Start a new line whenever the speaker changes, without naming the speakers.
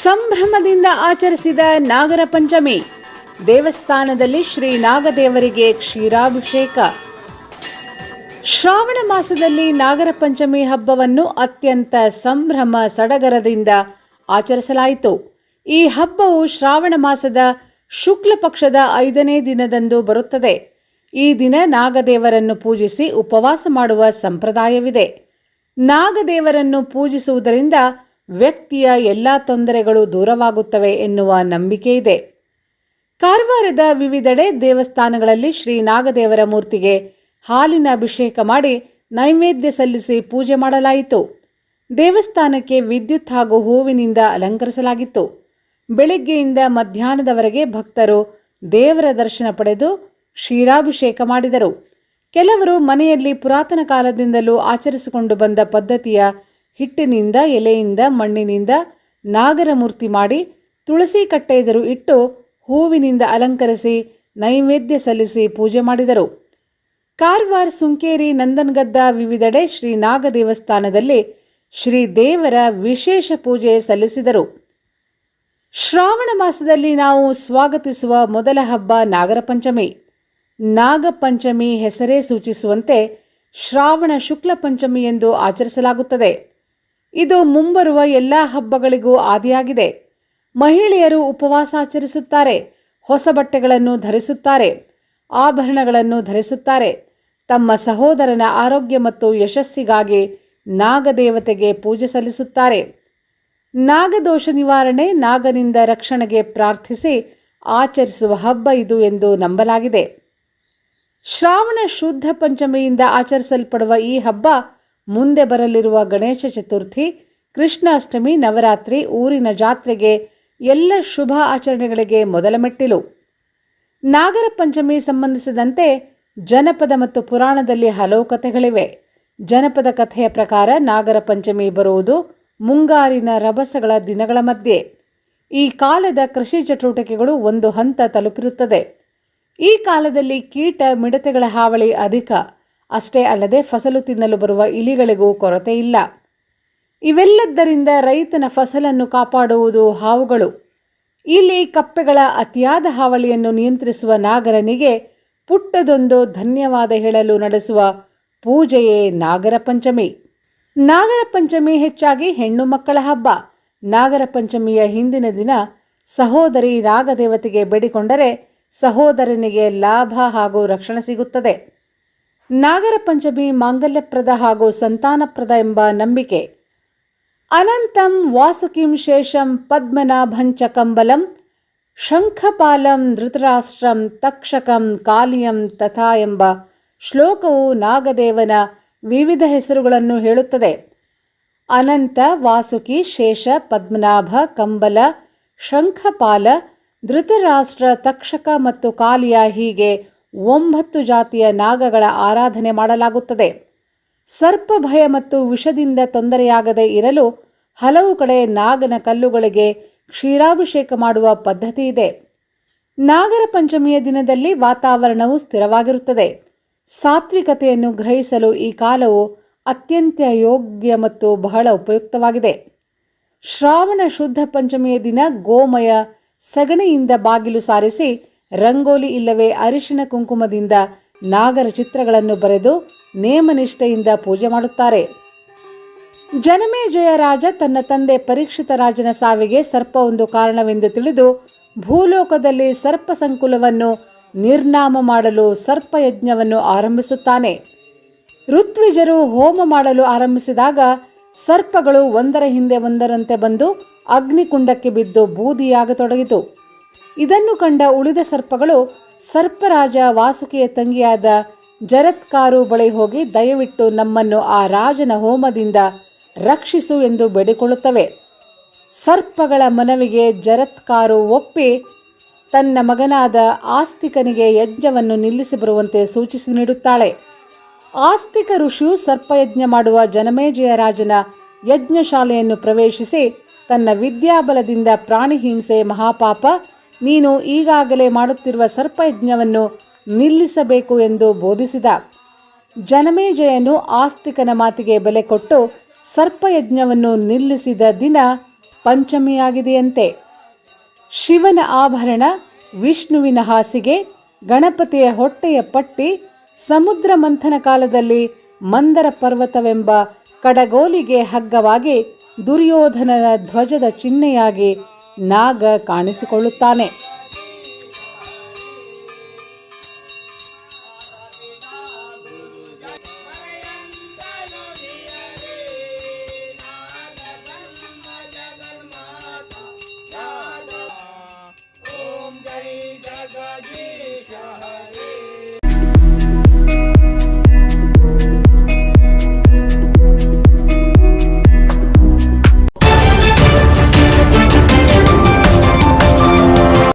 ಸಂಭ್ರಮದಿಂದ ಆಚರಿಸಿದ ನಾಗರ ಪಂಚಮಿ ದೇವಸ್ಥಾನದಲ್ಲಿ ಶ್ರೀ ನಾಗದೇವರಿಗೆ ಕ್ಷೀರಾಭಿಷೇಕ. ಶ್ರಾವಣ ಮಾಸದಲ್ಲಿ ನಾಗರ ಪಂಚಮಿ ಹಬ್ಬವನ್ನು ಅತ್ಯಂತ ಸಂಭ್ರಮ ಸಡಗರದಿಂದ ಆಚರಿಸಲಾಯಿತು. ಈ ಹಬ್ಬವು ಶ್ರಾವಣ ಮಾಸದ ಶುಕ್ಲ ಪಕ್ಷದ ಐದನೇ ದಿನದಂದು ಬರುತ್ತದೆ. ಈ ದಿನ ನಾಗದೇವರನ್ನು ಪೂಜಿಸಿ ಉಪವಾಸ ಮಾಡುವ ಸಂಪ್ರದಾಯವಿದೆ. ನಾಗದೇವರನ್ನು ಪೂಜಿಸುವುದರಿಂದ ವ್ಯಕ್ತಿಯ ಎಲ್ಲ ತೊಂದರೆಗಳು ದೂರವಾಗುತ್ತವೆ ಎನ್ನುವ ನಂಬಿಕೆ ಇದೆ. ಕಾರವಾರದ ವಿವಿಧೆಡೆ ದೇವಸ್ಥಾನಗಳಲ್ಲಿ ಶ್ರೀ ನಾಗದೇವರ ಮೂರ್ತಿಗೆ ಹಾಲಿನ ಅಭಿಷೇಕ ಮಾಡಿ ನೈವೇದ್ಯ ಸಲ್ಲಿಸಿ ಪೂಜೆ ಮಾಡಲಾಯಿತು. ದೇವಸ್ಥಾನಕ್ಕೆ ವಿದ್ಯುತ್ ಹಾಗೂ ಹೂವಿನಿಂದ ಅಲಂಕರಿಸಲಾಗಿತ್ತು. ಬೆಳಿಗ್ಗೆಯಿಂದ ಮಧ್ಯಾಹ್ನದವರೆಗೆ ಭಕ್ತರು ದೇವರ ದರ್ಶನ ಪಡೆದು ಕ್ಷೀರಾಭಿಷೇಕ ಮಾಡಿದರು. ಕೆಲವರು ಮನೆಯಲ್ಲಿ ಪುರಾತನ ಕಾಲದಿಂದಲೂ ಆಚರಿಸಿಕೊಂಡು ಬಂದ ಪದ್ಧತಿಯ ಹಿಟ್ಟಿನಿಂದ, ಎಲೆಯಿಂದ, ಮಣ್ಣಿನಿಂದ ನಾಗರ ಮೂರ್ತಿ ಮಾಡಿ ತುಳಸಿ ಕಟ್ಟೆ ಎದುರು ಇಟ್ಟು ಹೂವಿನಿಂದ ಅಲಂಕರಿಸಿ, ನೈವೇದ್ಯ ಸಲ್ಲಿಸಿ ಪೂಜೆ ಮಾಡಿದರು. ಕಾರವಾರ ಸುಂಕೇರಿ ನಂದನ್ಗದ್ದ ವಿವಿಧೆಡೆ ಶ್ರೀ ನಾಗ ದೇವಸ್ಥಾನದಲ್ಲಿ ಶ್ರೀ ದೇವರ ವಿಶೇಷ ಪೂಜೆ ಸಲ್ಲಿಸಿದರು. ಶ್ರಾವಣ ಮಾಸದಲ್ಲಿ ನಾವು ಸ್ವಾಗತಿಸುವ ಮೊದಲ ಹಬ್ಬ ನಾಗರ ಪಂಚಮಿ. ನಾಗಪಂಚಮಿ ಹೆಸರೇ ಸೂಚಿಸುವಂತೆ ಶ್ರಾವಣ ಶುಕ್ಲ ಪಂಚಮಿ ಎಂದು ಆಚರಿಸಲಾಗುತ್ತದೆ. ಇದು ಮುಂಬರುವ ಎಲ್ಲ ಹಬ್ಬಗಳಿಗೂ ಆದಿಯಾಗಿದೆ. ಮಹಿಳೆಯರು ಉಪವಾಸ ಆಚರಿಸುತ್ತಾರೆ, ಹೊಸ ಬಟ್ಟೆಗಳನ್ನು ಧರಿಸುತ್ತಾರೆ, ಆಭರಣಗಳನ್ನು ಧರಿಸುತ್ತಾರೆ. ತಮ್ಮ ಸಹೋದರನ ಆರೋಗ್ಯ ಮತ್ತು ಯಶಸ್ಸಿಗಾಗಿ ನಾಗದೇವತೆಗೆ ಪೂಜೆ ಸಲ್ಲಿಸುತ್ತಾರೆ. ನಾಗದೋಷ ನಿವಾರಣೆ ನಾಗನಿಂದ ರಕ್ಷಣೆಗೆ ಪ್ರಾರ್ಥಿಸಿ ಆಚರಿಸುವ ಹಬ್ಬ ಇದು ಎಂದು ನಂಬಲಾಗಿದೆ. ಶ್ರಾವಣ ಶುದ್ಧ ಪಂಚಮಿಯಿಂದ ಆಚರಿಸಲ್ಪಡುವ ಈ ಹಬ್ಬ ಮುಂದೆ ಬರಲಿರುವ ಗಣೇಶ ಚತುರ್ಥಿ, ಕೃಷ್ಣಾಷ್ಟಮಿ, ನವರಾತ್ರಿ, ಊರಿನ ಜಾತ್ರೆಗೆ ಎಲ್ಲ ಶುಭ ಆಚರಣೆಗಳಿಗೆ ಮೊದಲ ಮೆಟ್ಟಿಲು. ನಾಗರ ಪಂಚಮಿ ಸಂಬಂಧಿಸಿದಂತೆ ಜನಪದ ಮತ್ತು ಪುರಾಣದಲ್ಲಿ ಹಲವು ಕಥೆಗಳಿವೆ. ಜನಪದ ಕಥೆಯ ಪ್ರಕಾರ ನಾಗರ ಪಂಚಮಿ ಬರುವುದು ಮುಂಗಾರಿನ ರಭಸಗಳ ದಿನಗಳ ಮಧ್ಯೆ. ಈ ಕಾಲದ ಕೃಷಿ ಚಟುವಟಿಕೆಗಳು ಒಂದು ಹಂತ ತಲುಪಿರುತ್ತದೆ. ಈ ಕಾಲದಲ್ಲಿ ಕೀಟ, ಮಿಡತೆಗಳ ಹಾವಳಿ ಅಧಿಕ. ಅಷ್ಟೇ ಅಲ್ಲದೆ ಫಸಲು ತಿನ್ನಲು ಬರುವ ಇಲಿಗಳಿಗೂ ಕೊರತೆ ಇಲ್ಲ. ಇವೆಲ್ಲದರಿಂದ ರೈತನ ಫಸಲನ್ನು ಕಾಪಾಡುವುದು ಹಾವುಗಳು. ಇಲ್ಲಿ ಕಪ್ಪೆಗಳ ಅತಿಯಾದ ಹಾವಳಿಯನ್ನು ನಿಯಂತ್ರಿಸುವ ನಾಗರನಿಗೆ ಪುಟ್ಟದೊಂದು ಧನ್ಯವಾದ ಹೇಳಲು ನಡೆಸುವ ಪೂಜೆಯೇ ನಾಗರ ಪಂಚಮಿ. ನಾಗರ ಪಂಚಮಿ ಹೆಚ್ಚಾಗಿ ಹೆಣ್ಣು ಮಕ್ಕಳ ಹಬ್ಬ. ನಾಗರ ಪಂಚಮಿಯ ಹಿಂದಿನ ದಿನ ಸಹೋದರಿ ನಾಗದೇವತೆಗೆ ಬೇಡಿಕೊಂಡರೆ ಸಹೋದರನಿಗೆ ಲಾಭ ಹಾಗೂ ರಕ್ಷಣೆ ಸಿಗುತ್ತದೆ. ನಾಗರ ಪಂಚಮಿ ಮಾಂಗಲ್ಯಪ್ರದ ಹಾಗೂ ಸಂತಾನಪ್ರದ ಎಂಬ ನಂಬಿಕೆ. ಅನಂತಂ ವಾಸುಕಿಂ ಶೇಷಂ ಪದ್ಮನಾಭಂಚ ಕಂಬಲಂ ಶಂಖಪಾಲಂ ಧೃತರಾಷ್ಟ್ರಂ ತಕ್ಷಕಂ ಕಾಲಿಯಂ ತಥಾ ಎಂಬ ಶ್ಲೋಕವು ನಾಗದೇವನ ವಿವಿಧ ಹೆಸರುಗಳನ್ನು ಹೇಳುತ್ತದೆ. ಅನಂತ, ವಾಸುಕಿ, ಶೇಷ, ಪದ್ಮನಾಭ, ಕಂಬಲ, ಶಂಖಪಾಲ, ಧೃತರಾಷ್ಟ್ರ, ತಕ್ಷಕ ಮತ್ತು ಕಾಲಿಯ ಹೀಗೆ ಒಂಬತ್ತು ಜಾತಿಯ ನಾಗಗಳ ಆರಾಧನೆ ಮಾಡಲಾಗುತ್ತದೆ. ಸರ್ಪ ಭಯ ಮತ್ತು ವಿಷದಿಂದ ತೊಂದರೆಯಾಗದೇ ಇರಲು ಹಲವು ಕಡೆ ನಾಗನ ಕಲ್ಲುಗಳಿಗೆ ಕ್ಷೀರಾಭಿಷೇಕ ಮಾಡುವ ಪದ್ಧತಿ ಇದೆ. ನಾಗರ ಪಂಚಮಿಯ ದಿನದಲ್ಲಿ ವಾತಾವರಣವು ಸ್ಥಿರವಾಗಿರುತ್ತದೆ. ಸಾತ್ವಿಕತೆಯನ್ನು ಗ್ರಹಿಸಲು ಈ ಕಾಲವು ಅತ್ಯಂತ ಯೋಗ್ಯ ಮತ್ತು ಬಹಳ ಉಪಯುಕ್ತವಾಗಿದೆ. ಶ್ರಾವಣ ಶುದ್ಧ ಪಂಚಮಿಯ ದಿನ ಗೋಮಯ ಸಗಣಿಯಿಂದ ಬಾಗಿಲು ಸಾರಿಸಿ ರಂಗೋಲಿ ಇಲ್ಲವೇ ಅರಿಶಿಣ ಕುಂಕುಮದಿಂದ ನಾಗರ ಚಿತ್ರಗಳನ್ನು ಬರೆದು ನೇಮನಿಷ್ಠೆಯಿಂದ ಪೂಜೆ ಮಾಡುತ್ತಾರೆ. ಜನಮೇಜಯ ರಾಜ ತನ್ನ ತಂದೆ ಪರೀಕ್ಷಿತ ರಾಜನ ಸಾವಿಗೆ ಸರ್ಪ ಒಂದು ಕಾರಣವೆಂದು ತಿಳಿದು ಭೂಲೋಕದಲ್ಲಿ ಸರ್ಪ ಸಂಕುಲವನ್ನು ನಿರ್ನಾಮ ಮಾಡಲು ಸರ್ಪಯಜ್ಞವನ್ನು ಆರಂಭಿಸುತ್ತಾನೆ. ಋತ್ವಿಜರು ಹೋಮ ಮಾಡಲು ಆರಂಭಿಸಿದಾಗ ಸರ್ಪಗಳು ಒಂದರ ಹಿಂದೆ ಒಂದರಂತೆ ಬಂದು ಅಗ್ನಿಕುಂಡಕ್ಕೆ ಬಿದ್ದು ಬೂದಿಯಾಗತೊಡಗಿತು. ಇದನ್ನು ಕಂಡ ಉಳಿದ ಸರ್ಪಗಳು ಸರ್ಪರಾಜ ವಾಸುಕಿಯ ತಂಗಿಯಾದ ಜರತ್ಕಾರು ಬಳಿ ಹೋಗಿ ದಯವಿಟ್ಟು ನಮ್ಮನ್ನು ಆ ರಾಜನ ಹೋಮದಿಂದ ರಕ್ಷಿಸು ಎಂದು ಬೇಡಿಕೊಳ್ಳುತ್ತವೆ. ಸರ್ಪಗಳ ಮನವಿಗೆ ಜರತ್ಕಾರು ಒಪ್ಪಿ ತನ್ನ ಮಗನಾದ ಆಸ್ತಿಕನಿಗೆ ಯಜ್ಞವನ್ನು ನಿಲ್ಲಿಸಿ ಬರುವಂತೆ ಸೂಚಿಸಿ ನೀಡುತ್ತಾಳೆ. ಆಸ್ತಿಕ ಋಷಿಯು ಸರ್ಪಯಜ್ಞ ಮಾಡುವ ಜನಮೇಜಯ ರಾಜನ ಯಜ್ಞಶಾಲೆಯನ್ನು ಪ್ರವೇಶಿಸಿ ತನ್ನ ವಿದ್ಯಾಬಲದಿಂದ ಪ್ರಾಣಿಹಿಂಸೆ ಮಹಾಪಾಪ ನೀನು ಈಗಾಗಲೇ ಮಾಡುತ್ತಿರುವ ಸರ್ಪಯಜ್ಞವನ್ನು ನಿಲ್ಲಿಸಬೇಕು ಎಂದು ಬೋಧಿಸಿದ. ಜನಮೇಜಯನು ಆಸ್ತಿಕನ ಮಾತಿಗೆ ಬೆಲೆ ಕೊಟ್ಟು ಸರ್ಪಯಜ್ಞವನ್ನು ನಿಲ್ಲಿಸಿದ ದಿನ ಪಂಚಮಿಯಾಗಿದೆಯಂತೆ. ಶಿವನ ಆಭರಣ, ವಿಷ್ಣುವಿನ ಹಾಸಿಗೆ, ಗಣಪತಿಯ ಹೊಟ್ಟೆಯ ಪಟ್ಟಿ, ಸಮುದ್ರ ಮಂಥನ ಕಾಲದಲ್ಲಿ ಮಂದರ ಪರ್ವತವೆಂಬ ಕಡಗೋಲಿಗೆ ಹಗ್ಗವಾಗಿ ದುರ್ಯೋಧನನ ಧ್ವಜದ ಚಿಹ್ನೆಯಾಗಿ ನಾಗ ಕಾಣಿಸಿಕೊಳ್ಳುತ್ತಾನೆ.